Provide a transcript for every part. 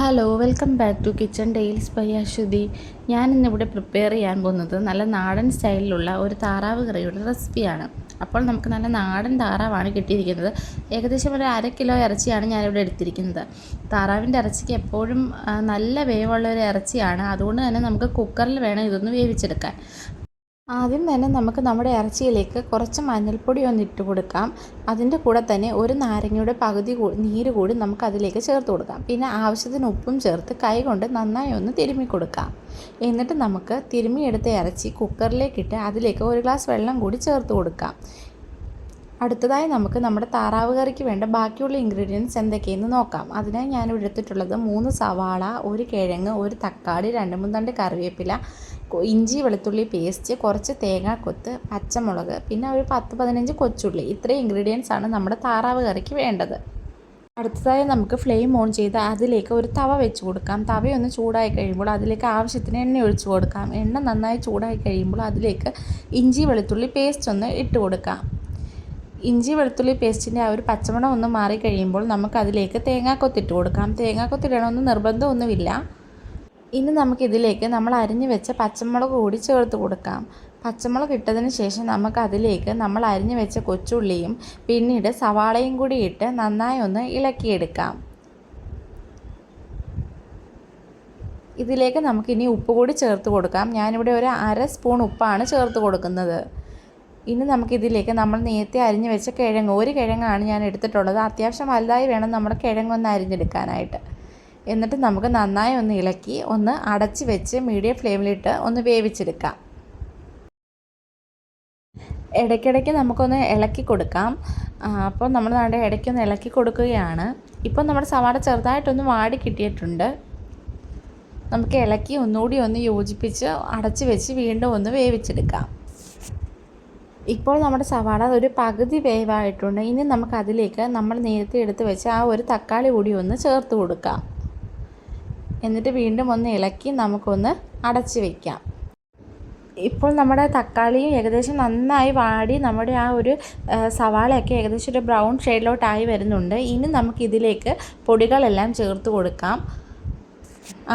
Hello welcome back to kitchen dales by Aswathy ഞാൻ ഇന്നിവിടെ prepare ചെയ്യാൻ പോകുന്നത് നല്ല നാടൻ സ്റ്റൈലിലുള്ള ഒരു താറാവ് കറിയുടെ റെസിപ്പിയാണ് അപ്പോൾ നമുക്ക് നല്ല നാടൻ താറാവാണ് കിട്ടിയിരിക്കുന്നത്. ഏകദേശം ഒരു അര കിലോ ഇറച്ചിയാണ് ഞാനിവിടെ എടുത്തിരിക്കുന്നത്. താറാവിന്റെ ഇറച്ചിക്ക് എപ്പോഴും നല്ല വേവുള്ള ഒരു ഇറച്ചിയാണ്. അതുകൊണ്ട് തന്നെ നമുക്ക് കുക്കറിൽ വേണം ഇതൊന്ന് വേവിച്ചെടുക്കാൻ. ആദ്യം തന്നെ നമുക്ക് നമ്മുടെ ഇറച്ചിയിലേക്ക് കുറച്ച് മഞ്ഞൾപ്പൊടി ഒന്ന് ഇട്ട് കൊടുക്കാം. അതിന്റെ കൂടെ തന്നെ ഒരു നാരങ്ങയുടെ പകുതി നീര് കൂടി നമുക്ക് അതിലേക്ക് ചേർത്ത് കൊടുക്കാം. പിന്നെ ആവശ്യത്തിന് ഉപ്പും ചേർത്ത് കൈകൊണ്ട് നന്നായി ഒന്ന് തിരുമ്മി കൊടുക്കാം. എന്നിട്ട് നമുക്ക് തിരുമ്മിയെടുത്ത ഇറച്ചി കുക്കറിലേക്കിട്ട് അതിലേക്ക് ഒരു ഗ്ലാസ് വെള്ളം കൂടി ചേർത്ത് കൊടുക്കാം. അടുത്തതായി നമുക്ക് നമ്മുടെ താറാവ് കറിക്ക് വേണ്ട ബാക്കിയുള്ള ഇൻഗ്രീഡിയൻസ് എന്തൊക്കെയെന്ന് നോക്കാം. അതിനായി ഞാൻ ഇവിടെ എടുത്തിട്ടുള്ളത് മൂന്ന് സവാള ഒരു കിഴങ്ങ് ഒരു തക്കാളി രണ്ട് മൂന്ന് തണ്ട് കറിവേപ്പില ഇഞ്ചി വെളുത്തുള്ളി പേസ്റ്റ് കുറച്ച് തേങ്ങാക്കൊത്ത് പച്ചമുളക് പിന്നെ ഒരു പത്ത് പതിനഞ്ച് കൊച്ചുള്ളി. ഇത്രയും ഇൻഗ്രീഡിയൻസ് ആണ് നമ്മുടെ താറാവ് കറിക്ക് വേണ്ടത്. അടുത്തതായി നമുക്ക് ഫ്ലെയിം ഓൺ ചെയ്ത് അതിലേക്ക് ഒരു തവ വെച്ച് കൊടുക്കാം. തവയൊന്ന് ചൂടായി കഴിയുമ്പോൾ അതിലേക്ക് ആവശ്യത്തിന് എണ്ണ ഒഴിച്ചു കൊടുക്കാം. എണ്ണ നന്നായി ചൂടായി കഴിയുമ്പോൾ അതിലേക്ക് ഇഞ്ചി വെളുത്തുള്ളി പേസ്റ്റ് ഒന്ന് ഇട്ട് കൊടുക്കാം. ഇഞ്ചി വെളുത്തുള്ളി പേസ്റ്റിന്റെ ആ ഒരു പച്ചമണം ഒന്ന് മാറിക്കഴിയുമ്പോൾ നമുക്കതിലേക്ക് തേങ്ങാക്കൊത്തിട്ട് കൊടുക്കാം. തേങ്ങാക്കൊത്തിടണമെന്ന് നിർബന്ധമൊന്നുമില്ല. ഇനി നമുക്കിതിലേക്ക് നമ്മൾ അരിഞ്ഞു വെച്ച പച്ചമുളക് കൂടി ചേർത്ത് കൊടുക്കാം. പച്ചമുളക് ഇട്ടതിന് ശേഷം നമുക്കതിലേക്ക് നമ്മൾ അരിഞ്ഞു വെച്ച കൊച്ചുള്ളിയും പിന്നീട് സവാളയും കൂടി ഇട്ട് നന്നായി ഒന്ന് ഇളക്കിയെടുക്കാം. ഇതിലേക്ക് നമുക്കിനി ഉപ്പ് കൂടി ചേർത്ത് കൊടുക്കാം. ഞാനിവിടെ ഒരു അര സ്പൂൺ ഉപ്പാണ് ചേർത്ത് കൊടുക്കുന്നത്. ഇനി നമുക്കിതിലേക്ക് നമ്മൾ നേരത്തെ അരിഞ്ഞ് വെച്ച കിഴങ്ങ് ഒരു കിഴങ്ങാണ് ഞാൻ എടുത്തിട്ടുള്ളത്. അത്യാവശ്യം വലുതായി വേണം നമ്മുടെ കിഴങ്ങൊന്ന് അരിഞ്ഞെടുക്കാനായിട്ട്. എന്നിട്ട് നമുക്ക് നന്നായി ഒന്ന് ഇളക്കി ഒന്ന് അടച്ച് വെച്ച് മീഡിയം ഫ്ലെയിമിലിട്ട് ഒന്ന് വേവിച്ചെടുക്കാം. ഇടയ്ക്കിടയ്ക്ക് നമുക്കൊന്ന് ഇളക്കി കൊടുക്കാം. അപ്പോൾ നമ്മൾ നമ്മുടെ ഇടയ്ക്കൊന്ന് ഇളക്കി കൊടുക്കുകയാണ്. ഇപ്പോൾ നമ്മുടെ സവാള ചെറുതായിട്ടൊന്ന് വാടി കിട്ടിയിട്ടുണ്ട്. നമുക്ക് ഇളക്കി ഒന്നുകൂടി ഒന്ന് യോജിപ്പിച്ച് അടച്ച് വെച്ച് വീണ്ടും ഒന്ന് വേവിച്ചെടുക്കാം. ഇപ്പോൾ നമ്മുടെ സവാള ഒരു പകുതി വേവായിട്ടുണ്ട്. ഇനി നമുക്ക് അതിലേക്ക് നമ്മൾ നേരത്തെ എടുത്ത് വെച്ച് ആ ഒരു തക്കാളി കൂടി ഒന്ന് ചേർത്ത് കൊടുക്കാം. എന്നിട്ട് വീണ്ടും ഒന്ന് ഇളക്കി നമുക്കൊന്ന് അടച്ച് വയ്ക്കാം ഇപ്പോൾ നമ്മുടെ തക്കാളിയും ഏകദേശം നന്നായി വാടി നമ്മുടെ ആ ഒരു സവാളയൊക്കെ ഏകദേശം ഒരു ബ്രൗൺ ഷെയ്ഡിലോട്ടായി വരുന്നുണ്ട്. ഇനി നമുക്കിതിലേക്ക് പൊടികളെല്ലാം ചേർത്ത് കൊടുക്കാം.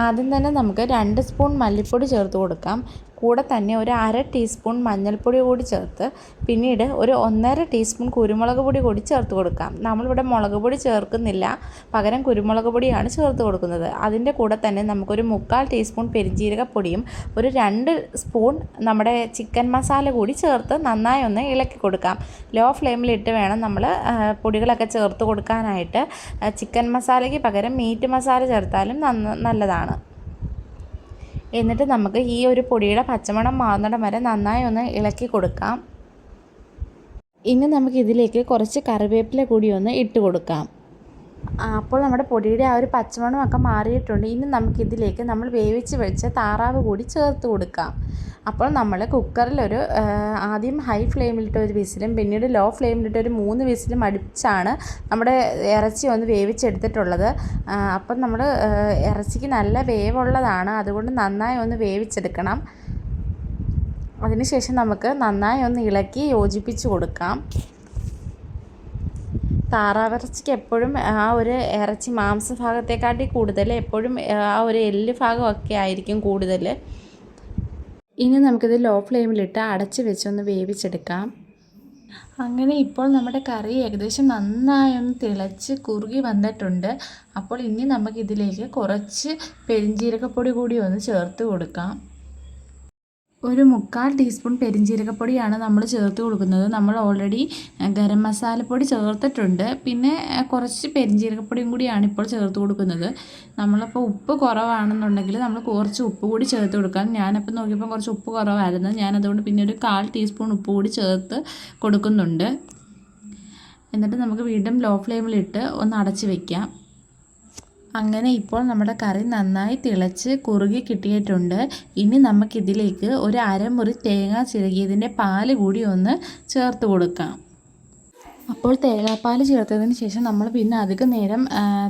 ആദ്യം തന്നെ നമുക്ക് രണ്ട് സ്പൂൺ മല്ലിപ്പൊടി ചേർത്ത് കൊടുക്കാം. കൂടെ തന്നെ ഒരു അര ടീസ്പൂൺ മഞ്ഞൾപ്പൊടി കൂടി ചേർത്ത് പിന്നീട് ഒരു ഒന്നര ടീസ്പൂൺ കുരുമുളക് പൊടി കൂടി ചേർത്ത് കൊടുക്കാം. നമ്മളിവിടെ മുളക് പൊടി ചേർക്കുന്നില്ല. പകരം കുരുമുളക് പൊടിയാണ് ചേർത്ത് കൊടുക്കുന്നത്. അതിന്റെ കൂടെ തന്നെ നമുക്കൊരു മുക്കാൽ ടീസ്പൂൺ പെരിഞ്ജീരകപ്പൊടിയും ഒരു രണ്ട് സ്പൂൺ നമ്മുടെ ചിക്കൻ മസാല കൂടി ചേർത്ത് നന്നായി ഒന്ന് ഇളക്കി കൊടുക്കാം. ലോ ഫ്ലെയിമിലിട്ട് വേണം നമ്മൾ പൊടികളൊക്കെ ചേർത്ത് കൊടുക്കാനായിട്ട്. ചിക്കൻ മസാലയ്ക്ക് പകരം മീറ്റ് മസാല ചേർത്താലും നല്ലതാണ്. എന്നിട്ട് നമുക്ക് ഈ ഒരു പൊടിയുടെ പച്ചമണം മാറുന്നിടം വരെ നന്നായി ഒന്ന് ഇളക്കി കൊടുക്കാം. ഇനി നമുക്ക് ഇതിലേക്ക് കുറച്ച് കറിവേപ്പില കൂടി ഒന്ന് ഇട്ട് കൊടുക്കാം. അപ്പോൾ നമ്മുടെ പൊടിയുടെ ആ ഒരു പച്ചമണമൊക്കെ മാറിയിട്ടുണ്ട്. ഇനി നമുക്കിതിലേക്ക് നമ്മൾ വേവിച്ച് വെച്ച താറാവ് കൂടി ചേർത്ത് കൊടുക്കാം. അപ്പോൾ നമ്മൾ കുക്കറിലൊരു ആദ്യം ഹൈ ഫ്ലെയിമിലിട്ട് ഒരു വിസിലും പിന്നീട് ലോ ഫ്ലെയിമിലിട്ട് ഒരു മൂന്ന് വിസിലും അടിച്ചാണ് നമ്മുടെ ഇറച്ചി ഒന്ന് വേവിച്ചെടുത്തിട്ടുള്ളത്. അപ്പം നമ്മൾ ഇറച്ചിക്ക് നല്ല വേവുള്ളതാണ്. അതുകൊണ്ട് നന്നായി ഒന്ന് വേവിച്ചെടുക്കണം. അതിനുശേഷം നമുക്ക് നന്നായി ഒന്ന് ഇളക്കി യോജിപ്പിച്ച് കൊടുക്കാം. താറാവിറച്ചിക്ക് എപ്പോഴും ആ ഒരു ഇറച്ചി മാംസഭാഗത്തെക്കാട്ടി കൂടുതൽ എപ്പോഴും ആ ഒരു എല്ല് ഭാഗമൊക്കെ ആയിരിക്കും കൂടുതൽ. ഇനി നമുക്കിത് ലോ ഫ്ലെയിമിലിട്ട് അടച്ച് വെച്ചൊന്ന് വേവിച്ചെടുക്കാം. അങ്ങനെ ഇപ്പോൾ നമ്മുടെ കറി ഏകദേശം നന്നായൊന്ന് തിളച്ച് കുറുകി വന്നിട്ടുണ്ട്. അപ്പോൾ ഇനി നമുക്കിതിലേക്ക് കുറച്ച് പെരിഞ്ജീരകപ്പൊടി കൂടി ഒന്ന് ചേർത്ത് കൊടുക്കാം. ഒരു മുക്കാൽ ടീസ്പൂൺ പെരിഞ്ജീരകപ്പൊടിയാണ് നമ്മൾ ചേർത്ത് കൊടുക്കുന്നത്. നമ്മൾ ഓൾറെഡി ഗരം മസാലപ്പൊടി ചേർത്തിട്ടുണ്ട്. പിന്നെ കുറച്ച് പെരിഞ്ജീരകപ്പൊടിയും കൂടിയാണ് ഇപ്പോൾ ചേർത്ത് കൊടുക്കുന്നത്. നമ്മളിപ്പോൾ ഉപ്പ് കുറവാണെന്നുണ്ടെങ്കിൽ നമ്മൾ കുറച്ച് ഉപ്പ് കൂടി ചേർത്ത് കൊടുക്കാം. ഞാനപ്പോൾ നോക്കിയപ്പോൾ കുറച്ച് ഉപ്പ് കുറവായിരുന്നു. ഞാനതുകൊണ്ട് പിന്നെ ഒരു കാൽ ടീസ്പൂൺ ഉപ്പ് കൂടി ചേർത്ത് കൊടുക്കുന്നുണ്ട്. എന്നിട്ട് നമുക്ക് വീണ്ടും ലോ ഫ്ലെയിമിലിട്ട് ഒന്ന് അടച്ച് വയ്ക്കാം അങ്ങനെ ഇപ്പോൾ നമ്മുടെ കറി നന്നായി തിളച്ച് കുറുകി കിട്ടിയിട്ടുണ്ട്. ഇനി നമുക്കിതിലേക്ക് ഒരു അരമുറി തേങ്ങ ചിരകിയതിന്റെ പാൽ കൂടി ഒന്ന് ചേർത്ത് കൊടുക്കാം. അപ്പോൾ തേങ്ങാപ്പാൽ ചേർത്തതിന് ശേഷം നമ്മൾ പിന്നെ അധിക നേരം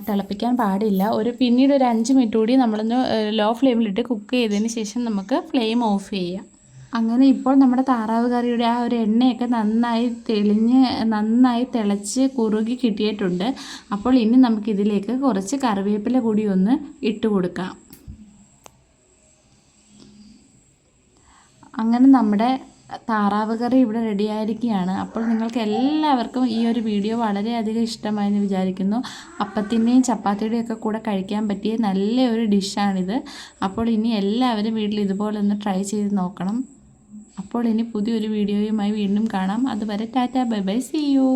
തിളപ്പിക്കാൻ പാടില്ല. ഒരു പിന്നീട് ഒരു അഞ്ച് മിനിറ്റ് കൂടി നമ്മളൊന്ന് ലോ ഫ്ലെയിമിലിട്ട് കുക്ക് ചെയ്തതിന് ശേഷം നമുക്ക് ഫ്ലെയിം ഓഫ് ചെയ്യാം. അങ്ങനെ ഇപ്പോൾ നമ്മുടെ താറാവ് കറിയുടെ ആ ഒരു എണ്ണയൊക്കെ നന്നായി തെളിഞ്ഞ് നന്നായി തിളച്ച് കുറുകി കിട്ടിയിട്ടുണ്ട്. അപ്പോൾ ഇനി നമുക്കിതിലേക്ക് കുറച്ച് കറിവേപ്പില കൂടി ഒന്ന് ഇട്ട് കൊടുക്കാം. അങ്ങനെ നമ്മുടെ താറാവ് കറി ഇവിടെ റെഡിയായിരിക്കുകയാണ് അപ്പോൾ നിങ്ങൾക്ക് എല്ലാവർക്കും ഈ ഒരു വീഡിയോ വളരെയധികം ഇഷ്ടമായെന്ന് വിചാരിക്കുന്നു. അപ്പത്തിന്റെയും ചപ്പാത്തിയുടെയും ഒക്കെ കൂടെ കഴിക്കാൻ പറ്റിയ നല്ലൊരു ഡിഷാണിത് അപ്പോൾ ഇനി എല്ലാവരും വീട്ടിൽ ഇതുപോലെ ഒന്ന് ട്രൈ ചെയ്ത് നോക്കണം. അപ്പോൾ ഇനി പുതിയൊരു വീഡിയോയുമായി വീണ്ടും കാണാം. അതുവരെ tata bye bye see you